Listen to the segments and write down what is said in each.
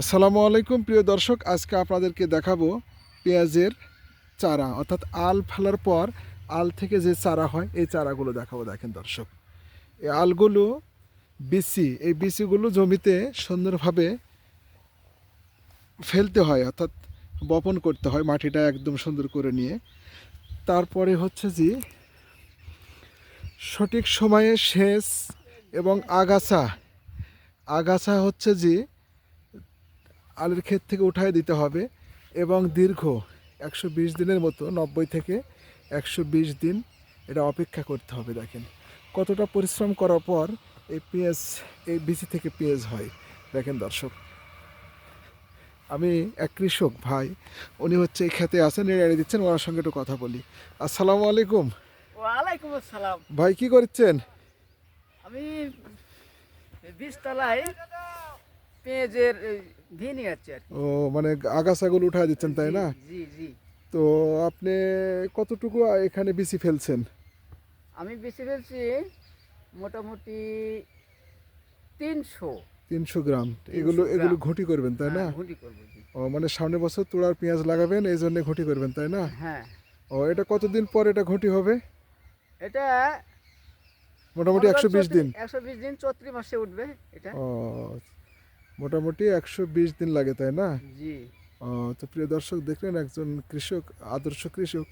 আসসালামু আলাইকুম, প্রিয় দর্শক। আজকে আপনাদেরকে দেখাবো পেঁয়াজের চারা। অর্থাৎ আল ফেলার পর আল থেকে যে চারা হয়, এই চারাগুলো দেখাবো, দেখেন দর্শক। এই আলগুলো বিসি এই বিসিগুলো জমিতে সুন্দরভাবে ফেলতে হয়, অর্থাৎ বপন করতে হয়, মাটিটা একদম সুন্দর করে নিয়ে। তারপরে হচ্ছে যে সঠিক সময়ে সেচ এবং আগাছা। আগাছা হচ্ছে যে আলুর ক্ষেত থেকে উঠায় দিতে হবে এবং দীর্ঘ একশো বিশ দিনের মতো নব্বই থেকে একশো বিশ দিন এটা অপেক্ষা করতে হবে দেখেন। কতটা পরিশ্রম করার পর এই পেঁয়াজ এই বিচি থেকে পেঁয়াজ হয়। দেখেন দর্শক আমি এক কৃষক ভাই উনি হচ্ছে এই খেতে আসেন এড়িয়ে দিচ্ছেন ওনার সঙ্গে একটু কথা বলি। আসসালামু আলাইকুম। ওয়ালাইকুম আসসালাম। ভাই কি করছেন? আমি বীজতলায় পেঁয়াজের ঘি নিয়ে যাচ্ছি আর ও মানে আগাছাগুলো উঠায় দিচ্ছেন তাই না? জি জি তো আপনি কতটুকু এখানে বিচি ফেলছেন? আমি বেশি ফেলছি মোটামুটি তিনশো। তিনশো গ্রাম। এগুলো এগুলো ঘটি করবেন তাই না? ঘুটি করব ও মানে সামনে বছর তোড়ার পেঁয়াজ লাগাবেন এই জন্য ঘটি করবেন তাই না? হ্যাঁ। ও এটা কতদিন পর এটা ঘটি হবে? এটা মোটামুটি একশো বিশ দিন। একশো বিশ দিন চৈত্রি মাসে উঠবে এটা। ও মোটামুটি একশো বিশ দিন লাগে তাই না? তো প্রিয় দর্শক দেখলেন একজন কৃষক আদর্শ কৃষক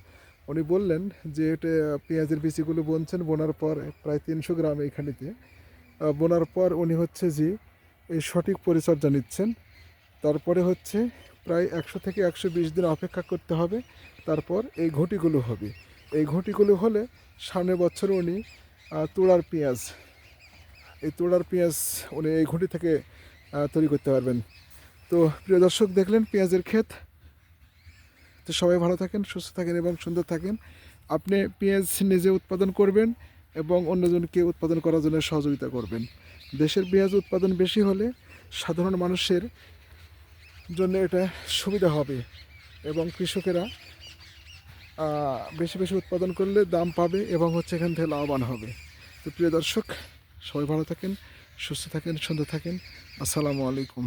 উনি বললেন যে এটা পেঁয়াজের বিচিগুলো বুনছেন বোনার পর প্রায় তিনশো গ্রাম এইখানেতে। বোনার পর উনি হচ্ছে যে এই সঠিক পরিচর্যা নিচ্ছেন। তারপরে হচ্ছে প্রায় একশো থেকে একশো বিশ দিন অপেক্ষা করতে হবে তারপর এই ঘটিগুলো হবে। এই ঘটিগুলো হলে সামনের বছর উনি তোড়ার পেঁয়াজ এই তোড়ার পেঁয়াজ উনি এই ঘটি থেকে তৈরি করতে পারবেন। তো প্রিয় দর্শক, দেখলেন পেঁয়াজের ক্ষেত। তো সবাই ভালো থাকেন, সুস্থ থাকেন এবং সুন্দর থাকেন। আপনি পেঁয়াজ নিজে উৎপাদন করবেন এবং অন্যজনকে উৎপাদন করার জন্য সহযোগিতা করবেন। দেশের পেঁয়াজ উৎপাদন বেশি হলে সাধারণ মানুষের জন্য এটা সুবিধা হবে এবং কৃষকেরা বেশি বেশি উৎপাদন করলে দাম পাবে এবং হচ্ছে এখান থেকে লাভবান হবে। তো প্রিয় দর্শক, সবাই ভালো থাকেন। সুস্থ থাকেন সুন্দর থাকেন। আসসালামু আলাইকুম।